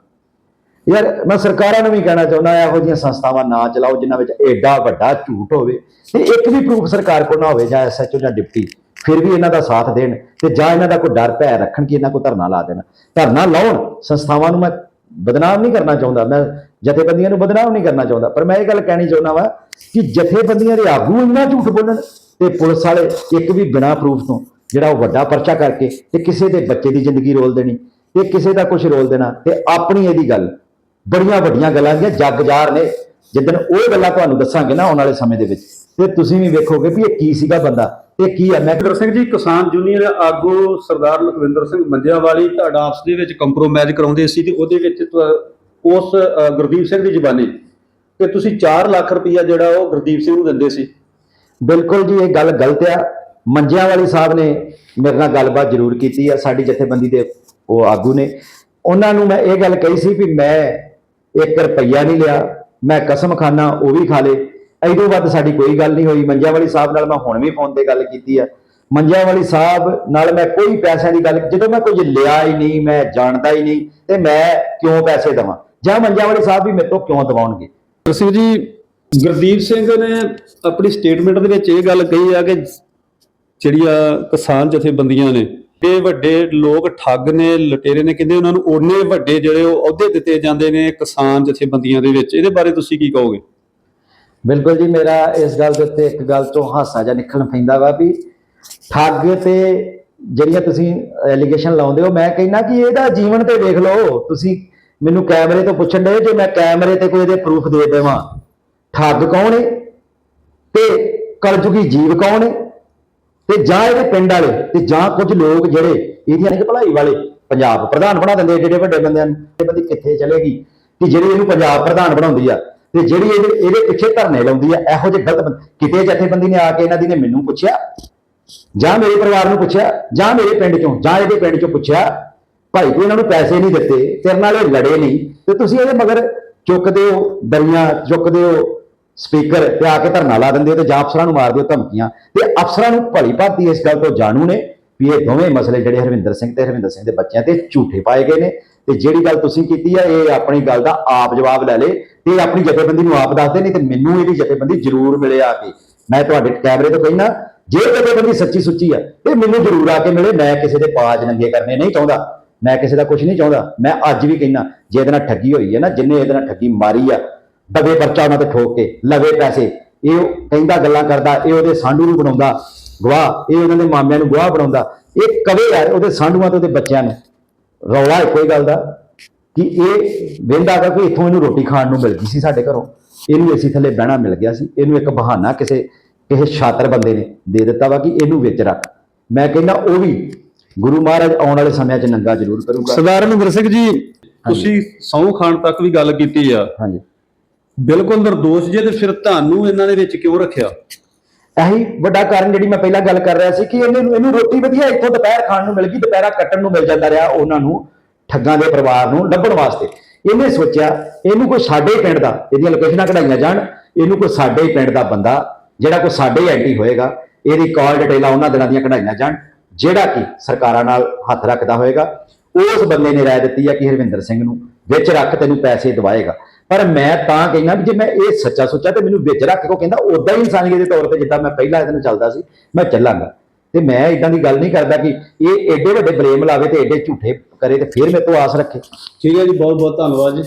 ਯਾਰ, ਮੈਂ ਸਰਕਾਰਾਂ ਨੂੰ ਵੀ ਕਹਿਣਾ ਚਾਹੁੰਦਾ, ਇਹੋ ਜਿਹੀਆਂ ਸੰਸਥਾਵਾਂ ਨਾ ਚਲਾਓ ਜਿਨ੍ਹਾਂ ਵਿੱਚ ਐਡਾ ਵੱਡਾ ਝੂਠ ਹੋਵੇ। ਤੇ ਇੱਕ ਵੀ ਪ੍ਰੂਫ ਸਰਕਾਰ ਕੋਲ ਨਾ ਹੋਵੇ, ਜਾਂ ਐਸਐਚਓ ਜਾਂ ਡਿਪਟੀ, ਫਿਰ ਵੀ ਇਹਨਾਂ ਦਾ ਸਾਥ ਦੇਣ ਤੇ ਜਾਂ ਇਹਨਾਂ ਦਾ ਕੋਈ ਡਰ ਭੈ ਰੱਖਣ ਕਿ ਇਹਨਾਂ ਕੋ ਧਰਨਾ ਲਾ ਦੇਣਾ। ਧਰਨਾ ਲਾਉਣ, ਸੰਸਥਾਵਾਂ ਨੂੰ ਮੈਂ ਬਦਨਾਮ ਨਹੀਂ ਕਰਨਾ ਚਾਹੁੰਦਾ। ਮੈਂ ਜਥੇਬੰਦੀਆਂ ਨੂੰ ਬਦਨਾਮ ਨਹੀਂ ਕਰਨਾ ਚਾਹੁੰਦਾ। ਪਰ ਮੈਂ ਇਹ ਗੱਲ ਕਹਿਣੀ ਚਾਹੁੰਦਾ ਵਾ ਕਿ ਜਥੇਬੰਦੀਆਂ ਦੇ ਆਗੂ ਇੰਨਾ ਝੂਠ ਬੋਲਣ ਤੇ ਪੁਲਿਸ ਵਾਲੇ ਇੱਕ ਵੀ ਬਿਨਾਂ ਪ੍ਰੂਫ ਤੋਂ ਜਿਹੜਾ ਉਹ ਵੱਡਾ ਪਰਚਾ ਕਰਕੇ ਤੇ ਕਿਸੇ ਦੇ ਬੱਚੇ ਦੀ ਜ਼ਿੰਦਗੀ ਰੋਲ ਦੇਣੀ, ਤੇ ਕਿਸੇ ਦਾ ਕੁਝ ਰੋਲ ਦੇਣਾ, ਤੇ ਆਪਣੀ ਇਹਦੀ ਗੱਲ। ਬੜੀਆਂ ਵੱਡੀਆਂ ਗੱਲਾਂ ਦੀਆਂ ਜੱਗਜਾਰ ਨੇ। ਜਿੱਦਣ ਉਹ ਗੱਲਾਂ ਤੁਹਾਨੂੰ ਦੱਸਾਂਗੇ ਨਾ ਆਉਣ ਵਾਲੇ ਸਮੇਂ ਦੇ ਵਿੱਚ, ਤੇ ਤੁਸੀਂ ਵੀ ਵੇਖੋਗੇ ਵੀ ਇਹ ਕੀ ਸੀਗਾ ਬੰਦਾ, ਇਹ ਕੀ ਹੈ। ਮੈਂ ਸਿੰਘ ਜੀ, ਕਿਸਾਨ ਯੂਨੀਅਨ ਆਗੂ ਸਰਦਾਰ ਲਖਵਿੰਦਰ ਸਿੰਘ ਮੰਜਿਆ ਵਾਲੀ ਤੁਹਾਡਾ ਆਪਸ ਦੇ ਵਿੱਚ ਕੰਪਰੋਮਾਈਜ਼ ਕਰਾਉਂਦੇ ਸੀ ਤੇ ਉਹਦੇ ਵਿੱਚ ਉਸ ਗੁਰਦੀਪ ਸਿੰਘ ਦੀ ਜ਼ਬਾਨੀ। ਤੇ ਤੁਸੀਂ 4 ਲੱਖ ਰੁਪਈਆ ਜਿਹੜਾ ਉਹ ਗੁਰਦੀਪ ਸਿੰਘ ਨੂੰ ਦਿੰਦੇ ਸੀ। ਬਿਲਕੁਲ ਜੀ, ਇਹ ਗੱਲ ਗਲਤ ਆ। ਮੰਜਿਆਂ ਵਾਲੀ ਸਾਹਿਬ ਨੇ ਮੇਰੇ ਨਾਲ ਗੱਲਬਾਤ ਜ਼ਰੂਰ ਕੀਤੀ ਆ। ਸਾਡੀ ਜਥੇਬੰਦੀ ਦੇ ਉਹ ਆਗੂ ਨੇ। ਉਹਨਾਂ ਨੂੰ ਮੈਂ ਇਹ ਗੱਲ ਕਹੀ ਸੀ ਵੀ ਮੈਂ 1 ਰੁਪਈਆ ਨਹੀਂ ਲਿਆ। ਮੈਂ ਕਸਮ ਖਾਨਾ, ਉਹ ਵੀ ਖਾ ਲੇ। ਐਦੋਂ ਵੱਧ ਸਾਡੀ ਕੋਈ ਗੱਲ ਨਹੀਂ ਹੋਈ। ਮੰਜਿਆਂ ਵਾਲੀ ਸਾਹਿਬ ਨਾਲ ਮੈਂ ਹੁਣ ਵੀ ਫੋਨ ਤੇ ਗੱਲ ਕੀਤੀ ਆ। ਮੰਜਿਆਂ ਵਾਲੀ ਸਾਹਿਬ ਨਾਲ ਮੈਂ ਕੋਈ ਪੈਸਿਆਂ ਦੀ ਗੱਲ ਜਦੋਂ ਮੈਂ ਕੁਝ ਲਿਆ ਹੀ ਨਹੀਂ, ਮੈਂ ਜਾਣਦਾ ਹੀ ਨਹੀਂ, ਤੇ ਮੈਂ ਕਿਉਂ ਪੈਸੇ ਦੇਵਾਂ? ਜਾਂ ਮੰਜਿਆਂ ਵਾਲੀ ਸਾਹਿਬ ਵੀ ਮੇਰੇ ਤੋਂ ਕਿਉਂ ਦਵਾਉਣਗੇ ਸਿੰਘ ਜੀ ਗੁਰਦੀਪ ਸਿੰਘ ਨੇ ਆਪਣੀ ਸਟੇਟਮੈਂਟ ਦੇ ਵਿੱਚ ਇਹ ਗੱਲ ਕਹੀ ਆ ਕਿ ਜਿਹੜੀਆਂ ਕਿਸਾਨ ਜਥੇਬੰਦੀਆਂ ਨੇ ਇਹ ਵੱਡੇ ਲੋਕ ਠੱਗ ਨੇ ਲੁਟੇਰੇ ਨੇ ਕਹਿੰਦੇ ਉਹਨਾਂ ਨੂੰ ਓਨੇ ਵੱਡੇ ਜਿਹੜੇ ਉਹ ਅਹੁਦੇ ਦਿੱਤੇ ਜਾਂਦੇ ਨੇ ਕਿਸਾਨ ਜਥੇਬੰਦੀਆਂ ਦੇ ਵਿੱਚ। ਇਹਦੇ ਬਾਰੇ ਤੁਸੀਂ ਕੀ ਕਹੋਗੇ? ਬਿਲਕੁਲ ਜੀ ਮੇਰਾ ਇਸ ਗੱਲ ਦੇ ਉੱਤੇ ਇੱਕ ਗੱਲ ਤੋਂ ਹਾਸਾ ਜਿਹਾ ਨਿਕਲਣ ਪੈਂਦਾ ਵਾ ਵੀ ਠੱਗ ਤੇ ਜਿਹੜੀਆਂ ਤੁਸੀਂ ਐਲੀਗੇਸ਼ਨ ਲਾਉਂਦੇ ਹੋ ਮੈਂ ਕਹਿੰਦਾ ਕਿ ਇਹਦਾ ਜੀਵਨ ਤੇ ਵੇਖ ਲਓ। ਤੁਸੀਂ ਮੈਨੂੰ ਕੈਮਰੇ ਤੋਂ ਪੁੱਛਣ ਦੇ ਜੇ ਮੈਂ ਕੈਮਰੇ ਤੇ ਕੋਈ ਇਹਦੇ ਪ੍ਰੂਫ ਦੇ ਦੇਵਾਂ। ਠੱਗ ਕੌਣ ਏ? ਤੇ ਕਲਯੁਗੀ ਜੀਵ ਕੌਣ ਏ? ਤੇ ਜਾਂ ਇਹਦੇ ਪਿੰਡ ਵਾਲੇ, ਤੇ ਜਾਂ ਕੁਝ ਲੋਕ ਜਿਹੜੇ ਇਹਦੀਆਂ ਨੇ ਭਲਾਈ ਵਾਲੇ, ਪੰਜਾਬ ਪ੍ਰਧਾਨ ਬਣਾ ਦਿੰਦੇ ਏਡੇ ਵੱਡੇ ਬੰਦਿਆਂ ਨੂੰ, ਇਹ ਬੰਦੀ ਕਿੱਥੇ ਚਲੇਗੀ? ਕਿ ਜਿਹੜੀ ਇਹਨੂੰ ਪੰਜਾਬ ਪ੍ਰਧਾਨ ਬਣਾਉਂਦੀ ਆ, ਤੇ ਜਿਹੜੀ ਇਹਦੇ ਇਹਦੇ ਪਿੱਛੇ ਧਰਨੇ ਲਾਉਂਦੀ ਆ, ਇਹੋ ਜਿਹੇ ਗਲਤ ਕਿਤੇ ਜਥੇਬੰਦੀ ਨੇ ਆ ਕੇ ਇਹਨਾਂ ਦੀ ਨੇ ਮੈਨੂੰ ਪੁੱਛਿਆ? ਜਾਂ ਮੇਰੇ ਪਰਿਵਾਰ ਨੂੰ ਪੁੱਛਿਆ? ਜਾਂ ਮੇਰੇ ਪਿੰਡ ਚੋਂ, ਜਾਂ ਇਹਦੇ ਪਿੰਡ ਚੋਂ ਪੁੱਛਿਆ? ਭਾਈ ਕੋਈ ਇਹਨਾਂ ਨੂੰ ਪੈਸੇ ਨਹੀਂ ਦਿੱਤੇ, ਤੇਰੇ ਨਾਲ ਇਹ ਲੜੇ ਨਹੀਂ। ਤੇ ਤੁਸੀਂ ਇਹਦੇ ਮਗਰ ਚੁੱਕਦੇ ਹੋ, ਦਰੀਆਂ ਚੁੱਕਦੇ ਹੋ, ਸਪੀਕਰ ਤੇ ਆ ਕੇ ਧਰਨਾ ਲਾ ਦਿੰਦੇ ਹੋ ਤੇ ਜਾਂ ਅਫਸਰਾਂ ਨੂੰ ਮਾਰਦੇ ਹੋ ਧਮਕੀਆਂ। ਤੇ ਅਫਸਰਾਂ ਨੂੰ ਭਲੀ ਭਾਂਤੀ ਇਸ ਗੱਲ ਤੋਂ ਜਾਣੂ ਨੇ ਵੀ ਇਹ ਦੋਵੇਂ ਮਸਲੇ ਜਿਹੜੇ ਹਰਵਿੰਦਰ ਸਿੰਘ ਤੇ ਹਰਵਿੰਦਰ ਸਿੰਘ ਦੇ ਬੱਚਿਆਂ ਤੇ ਝੂਠੇ ਪਾਏ ਗਏ ਨੇ। ਤੇ ਜਿਹੜੀ ਗੱਲ ਤੁਸੀਂ ਕੀਤੀ ਆ, ਇਹ ਆਪਣੀ ਗੱਲ ਦਾ ਆਪ ਜਵਾਬ ਲੈ ਲੇ ਤੇ ਇਹ ਆਪਣੀ ਜਥੇਬੰਦੀ ਨੂੰ ਆਪ ਦੱਸਦੇ ਨਹੀਂ ਤੇ ਮੈਨੂੰ ਇਹਦੀ ਜਥੇਬੰਦੀ ਜ਼ਰੂਰ ਮਿਲੇ ਆ ਕੇ। ਮੈਂ ਤੁਹਾਡੇ ਕੈਮਰੇ ਤੋਂ ਕਹਿਣਾ ਜੇ ਜਥੇਬੰਦੀ ਸੱਚੀ ਸੁੱਚੀ ਆ, ਤੇ ਮੈਨੂੰ ਜ਼ਰੂਰ ਆ ਕੇ ਮਿਲੇ, ਮੈਂ ਕਿਸੇ ਦੇ ਪਾਜ ਨੰਗੇ ਕਰਨੇ ਨਹੀਂ ਚਾਹੁੰਦਾ। ਮੈਂ ਕਿਸੇ ਦਾ ਕੁਝ ਨਹੀਂ ਚਾਹੁੰਦਾ, ਮੈਂ ਅੱਜ ਵੀ ਕਹਿੰਦਾ, ਜੇ ਇਹਦੇ ਨਾਲ ਠੱਗੀ ਹੋਈ ਹੈ ਨਾ, ਜਿੰਨੇ ਇਹਦੇ ਨਾਲ ਠੱਗੀ ਮਾਰੀ ਆ, ਦਵੇ ਪਰਚਾ ਉਹਨਾਂ ਤੇ ਠੋਕ ਕੇ, ਲਵੇ ਪੈਸੇ, ਇਹ ਕਹਿੰਦਾ, ਗੱਲਾਂ ਕਰਦਾ, ਇਹ ਉਹਦੇ ਸਾਂਢੂ ਨੂੰ ਬਣਾਉਂਦਾ, ਗਵਾਹ, ਇਹ ਉਹਨਾਂ ਦੇ ਮਾਮਿਆਂ ਨੂੰ ਗਵਾਹ ਬਣਾਉਂਦਾ, ਇਹ ਕਵੇ ਯਾਰ ਉਹਦੇ ਸਾਂਢੂਆਂ ਤੇ ਉਹਦੇ ਬੱਚਿਆਂ ਨੂੰ। ਰੌਲਾ ਇੱਕੋ ਹੀ ਗੱਲ ਦਾ, ਕਿ ਇਹ ਵੇਂਦਾ ਦਾ ਕਿ ਇੱਥੋਂ ਇਹਨੂੰ ਰੋਟੀ ਖਾਣ ਨੂੰ ਮਿਲ ਗਈ ਸੀ ਸਾਡੇ ਘਰੋਂ। ਇਹਨੂੰ ਅਸੀਂ ਥੱਲੇ ਬਹਿਣਾ ਮਿਲ ਗਿਆ ਸੀ, ਇਹਨੂੰ ਇੱਕ ਬਹਾਨਾ ਕਿਸੇ ਕਿਸੇ ਛਾਤਰ ਬੰਦੇ ਨੇ ਦੇ ਦਿੱਤਾ ਵਾ ਕਿ ਇਹਨੂੰ ਵਿੱਚ ਰੱਖ। ਮੈਂ ਕਹਿੰਦਾ, ਉਹ ਵੀ ਗੁਰੂ ਮਹਾਰਾਜ ਆਉਣ ਵਾਲੇ ਸਮਿਆਂ 'ਚ ਨੰਗਾ ਜ਼ਰੂਰ ਕਰੂਗਾ। ਸਰਦਾਰ ਨਿੰਦਰ ਸਿੰਘ ਜੀ ਤੁਸੀਂ ਸਹੁੰ ਖਾਣ ਤੱਕ ਵੀ ਗੱਲ ਕੀਤੀ ਆ। ਹਾਂਜੀ। ਬਿਲਕੁਲ ਨਿਰਦੋਸ਼ ਜੇ ਤੇ ਫਿਰ ਤੁਹਾਨੂੰ ਇਹਨਾਂ ਦੇ ਵਿੱਚ ਕਿਉਂ ਰੱਖਿਆ? ਇਹੀ ਵੱਡਾ ਕਾਰਨ ਜਿਹੜੀ ਮੈਂ ਪਹਿਲਾਂ ਗੱਲ ਕਰ ਰਿਹਾ ਸੀ ਕਿ ਇਹਨੂੰ ਇਹਨੂੰ ਰੋਟੀ ਵਧੀਆ ਇੱਥੋਂ ਦੁਪਹਿਰ ਖਾਣ ਨੂੰ ਮਿਲ ਗਈ ਦੁਪਹਿਰਾ ਕੱਟਣ ਨੂੰ ਮਿਲ ਜਾਂਦਾ ਰਿਹਾ ਉਹਨਾਂ ਨੂੰ ਠੱਗਾਂ ਦੇ ਪਰਿਵਾਰ ਨੂੰ ਲੱਭਣ ਵਾਸਤੇ। ਇਹਨੇ ਸੋਚਿਆ ਇਹਨੂੰ ਕੋਈ ਸਾਡੇ ਪਿੰਡ ਦਾ ਇਹਦੀਆਂ ਲੋਕੇਸ਼ਨਾਂ ਕਢਾਈਆਂ ਜਾਣ ਇਹਨੂੰ ਕੋਈ ਸਾਡੇ ਪਿੰਡ ਦਾ ਬੰਦਾ ਜਿਹੜਾ ਕੋਈ ਸਾਡੇ ਐਂਟੀ ਹੋਏਗਾ ਇਹਦੀ ਕਾਲ ਡਿਟੇਲਾਂ ਉਹਨਾਂ ਦਿਨਾਂ ਦੀਆਂ ਕਢਾਈਆਂ ਜਾਣ। ਜਿਹੜਾ ਕਿ ਸਰਕਾਰਾਂ ਨਾਲ ਹੱਥ ਰੱਖਦਾ ਹੋਏਗਾ, ਉਸ ਬੰਦੇ ਨੇ ਰਾਏ ਦਿੱਤੀ ਹੈ ਕਿ ਹਰਵਿੰਦਰ ਸਿੰਘ ਨੂੰ ਵਿੱਚ ਰੱਖ ਤੈਨੂੰ ਪੈਸੇ ਦਵਾਏਗਾ। ਪਰ ਮੈਂ ਤਾਂ ਕਹਿੰਦਾ ਵੀ ਜੇ ਮੈਂ ਇਹ ਸੱਚਾ ਸੁੱਚਾ ਤੇ ਮੈਨੂੰ ਵਿੱਚ ਰੱਖ ਕੇ ਉਹ ਕਹਿੰਦਾ ਉਦਾਂ ਹੀ ਇਨਸਾਨੀਅਤ ਦੇ ਤੌਰ ਤੇ ਜਿੱਦਾਂ ਮੈਂ ਪਹਿਲਾਂ ਇਹਦੇ ਨਾਲ ਚੱਲਦਾ ਸੀ, ਮੈਂ ਚੱਲਾਂਗਾ। ਤੇ ਮੈਂ ਇਦਾਂ ਦੀ ਗੱਲ ਨਹੀਂ ਕਰਦਾ ਕਿ ਇਹ ਏਡੇ ਵੱਡੇ ਬਲੇਮ ਲਾਵੇ ਤੇ ਏਡੇ ਝੂਠੇ ਕਰੇ ਤੇ ਫਿਰ ਮੇਰੇ ਤੋਂ ਆਸ ਰੱਖੇ। ਠੀਕ ਹੈ ਜੀ ਬਹੁਤ ਬਹੁਤ ਧੰਨਵਾਦ ਜੀ।